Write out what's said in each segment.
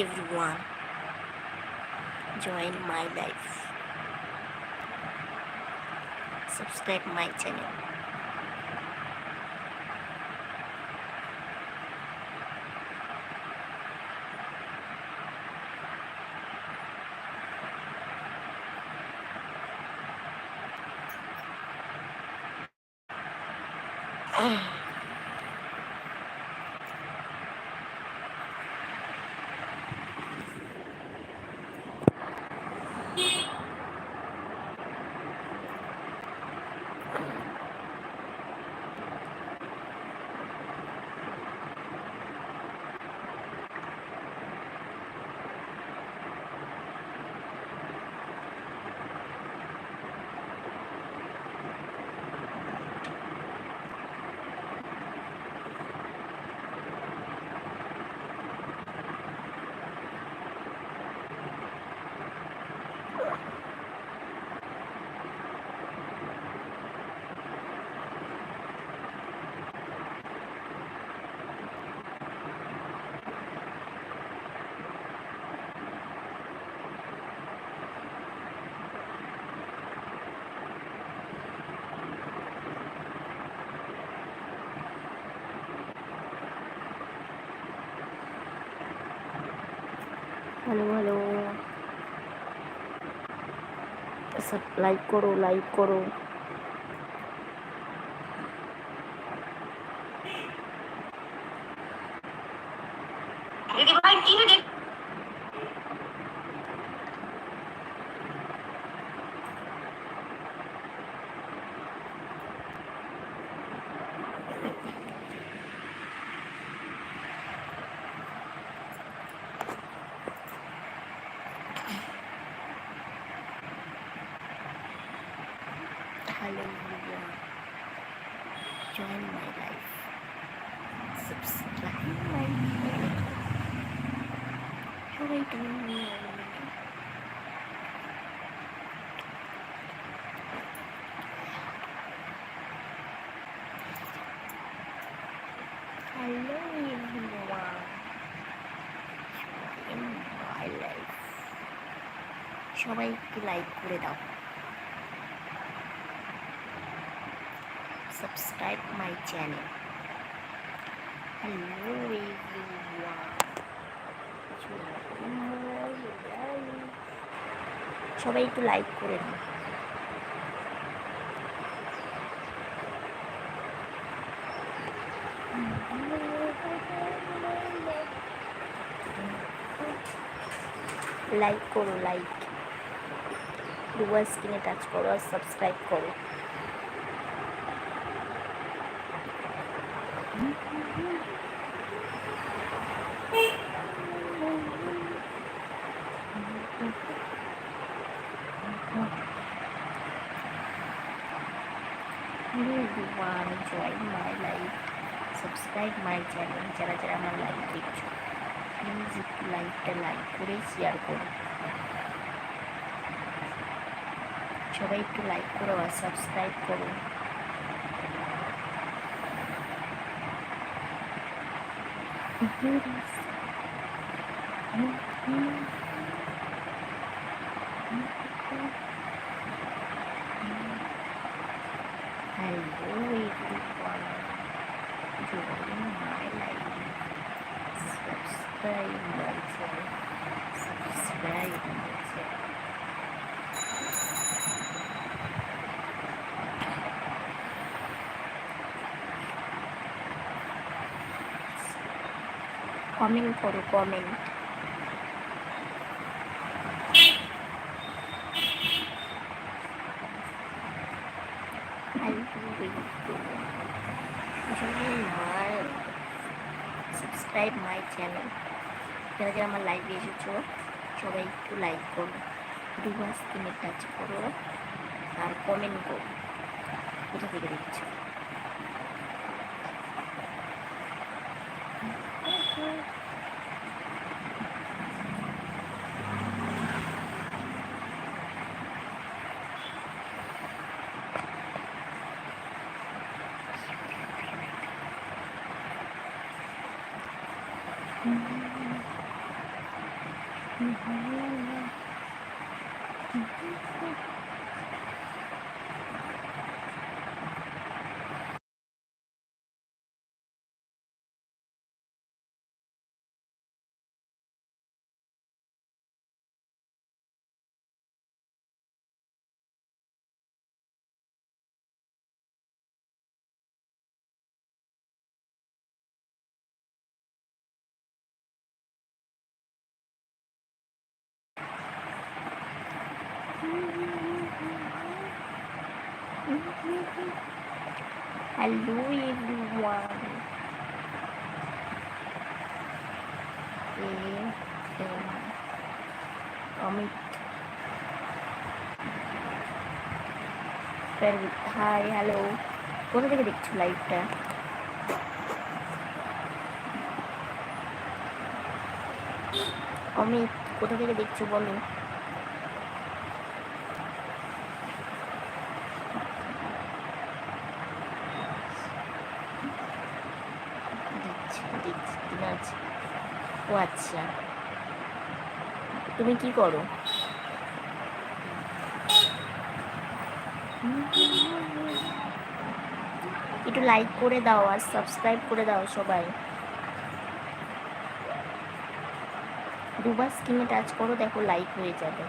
everyone join my life. Subscribe my channel hello hello like করো like করো। দিদি ভাই কি হয়েছে Hallelujah. Join my life. Subscribe my channel. সবাই তুমি hello everyone in my life সবাই একটু লাইক করে দাও subscribe my channel. Hello সবাই একটু লাইক করে দিন লাইক করো লাইক দুবার স্ক্রিনে টাচ করো আর সাবস্ক্রাইব করো Hello everyone, join my live. Subscribe my channel যারা যারা আমার লাইভ দেখছ প্লিজ লাইভটা লাইক করে শেয়ার করো সবাই একটু লাইক করো আর সাবস্ক্রাইব করো Hello everyone, join my live. Comment করো, কমেন্ট। সাবস্ক্রাইব মাই চ্যানেল যারা যারা আমার লাইভে এসেছ, সবাই একটু লাইক করো, দুবার স্ক্রিনে টাচ করো, আর কমেন্ট করো। কোথা থেকে দেখছ? Thank you. Hello everyone. Amit hi hello কোথা থেকে দেখছ লাইভটা অমিত কোথা থেকে দেখছ বলো ঠিক আছে ও আচ্ছা। তুমি কি করো? একটু লাইক করে দাও আর সাবস্ক্রাইব করে দাও সবাই। দুবার স্ক্রিনে টাচ করো, দেখো লাইক হয়ে যাবে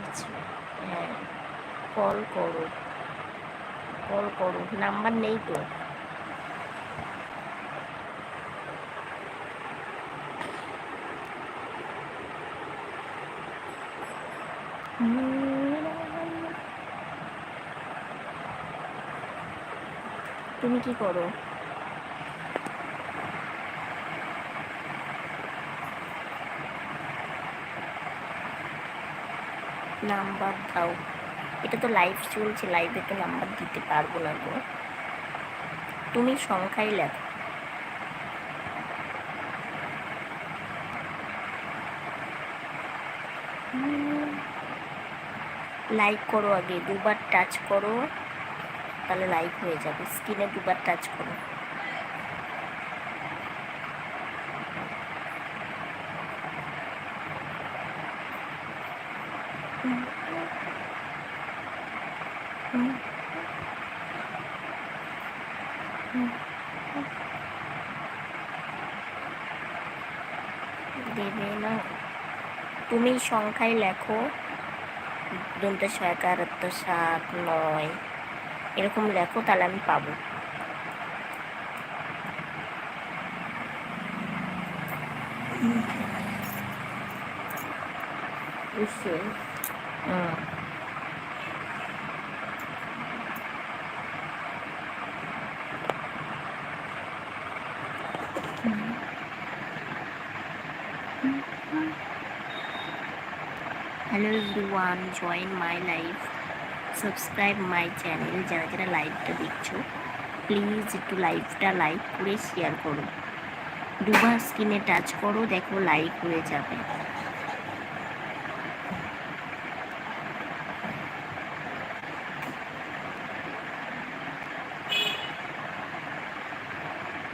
আচ্ছা, হ্যাঁ কল করো। কল করো নাম্বার নেই তো। তুমি কি করো? নাম্বার দাও। এটা তো লাইভ চলছে লাইভে তো নাম্বার দিতে পারব না গো। তুমি সংখ্যাই লেখো। লাইক করো আগে, দুবার টাচ করো, তাহলে লাইক হয়ে যাবে। স্ক্রিনে দুবার টাচ করো দেবে না তুমি সংখ্যায় লেখো। দন্ত একারত্ব সাত নয় এরকম লেখো তাহলে আমি পাবো। নিশ্চয়ই হুম everyone join my live subscribe my channel যারা যারা লাইভটা দেখছ প্লিজ একটু লাইভটা লাইক করে শেয়ার করো। দুবার স্ক্রিনে টাচ করো, দেখো লাইক হয়ে যাবে।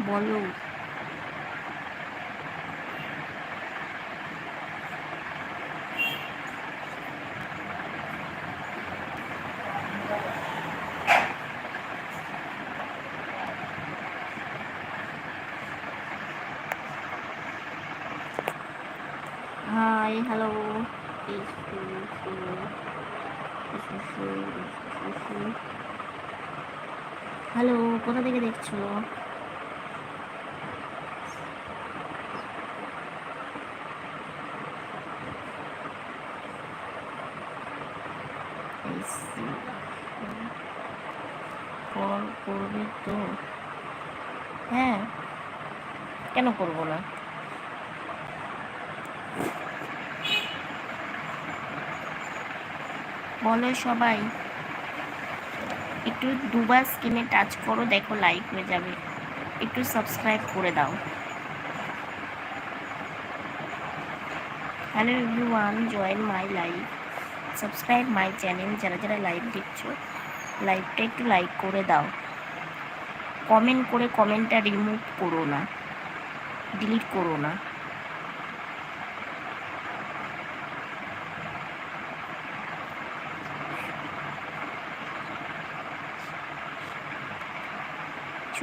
বলো। হাই হ্যালো হ্যালো কোথা থেকে দেখছ. কল করবে তো। হ্যাঁ। কেন করব না? বলো সবাই। একটু দুবার স্ক্রিনে টাচ করো, দেখো লাইক হয়ে যাবে। একটু সাবস্ক্রাইব করে দাও। Hello everyone join my live subscribe my channel যারা যারা লাইভ দেখছ লাইভটা একটু লাইক করে দাও। কমেন্ট করে কমেন্টটা রিমুভ করো না। ডিলিট করো না।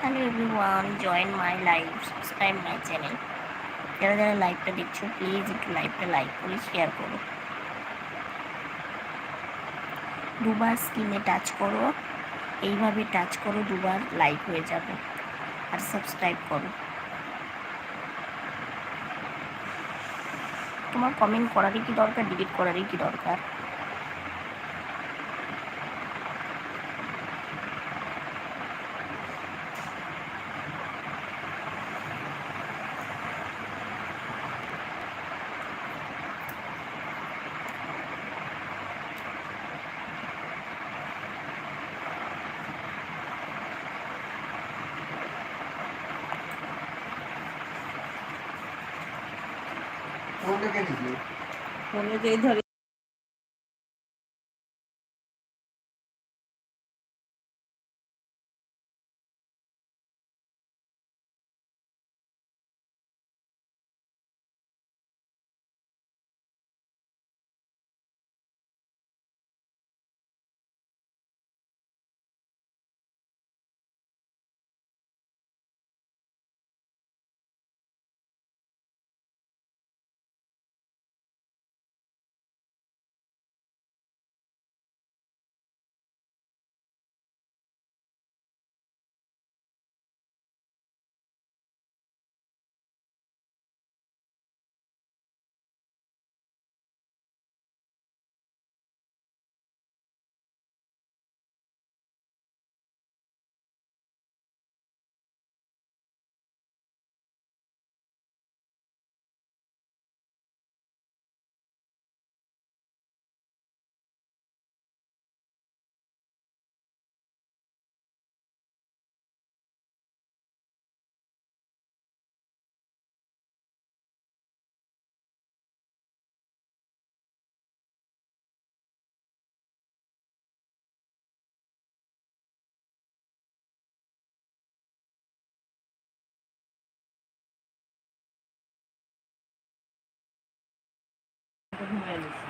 Hello everyone join my live subscribe my channel যারা যারা লাইভটা দেখছ প্লিজ একটু লাইভটা লাইক করে শেয়ার করো দুবার স্ক্রিনে টাচ করো, এইভাবে টাচ করো, দুবার লাইক হয়ে যাবে আর সাবস্ক্রাইব করো। তোমার কমেন্ট করারই কি দরকার ডিলিট করারই কি দরকার? ফোনটা কে নিবি ফোনে যেই ধরে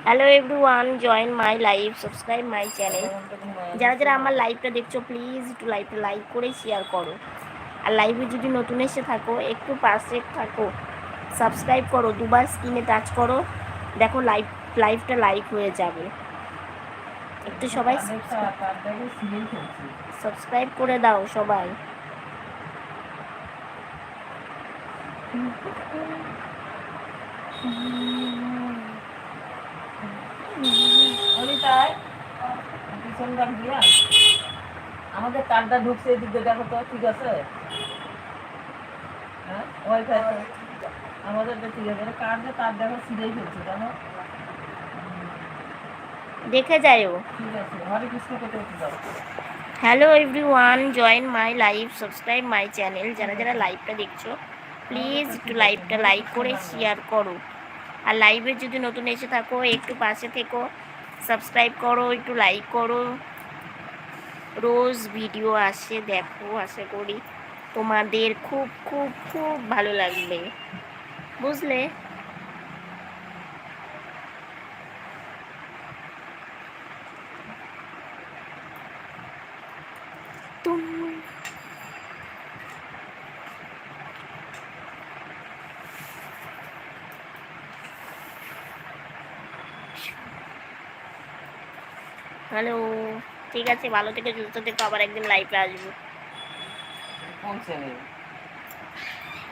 hello everyone join my live subscribe my channel যারা যারা আমার লাইভটা দেখছ প্লিজ একটু লাইভটা লাইক করে শেয়ার করো। আর লাইভে যদি নতুন এসে থাকো, একটু পাশে থাকো সাবস্ক্রাইব করো, দুবার স্ক্রিনে টাচ করো, দেখো লাইভ লাইভটা লাইক হয়ে যাবে। একটু সবাই সাবস্ক্রাইব করে দাও সবাই। ডাক দিয়া আমাদের তারটা ঢুকছে এদিকে দেখো তো ঠিক আছে? হ্যাঁ? ওয়াইফাই আমাদের তো ঠিক আছে। কার যে তার দেখো সিরিয়াল খেলছে জানো? দেখে যাইও। ঠিক আছে। হরে কৃষ্ণ করতে উঠে যাও। Hello everyone join my live subscribe my channel যারা যারা লাইভটা দেখছ প্লিজ একটু লাইভটা লাইক করে শেয়ার করো। আর লাইভে যদি নতুন এসে থাকো একটু পাশে থেকো। সাবস্ক্রাইব করো, একটু লাইক করো। রোজ ভিডিও আসে, দেখো, আশা করি তোমাদের খুব খুব খুব ভালো লাগবে। বুঝলে হ্যালো ঠিক আছে ভালো থেকে সুস্থ থেকে আবার একদিন লাইফে আসব। কোন চ্যানেল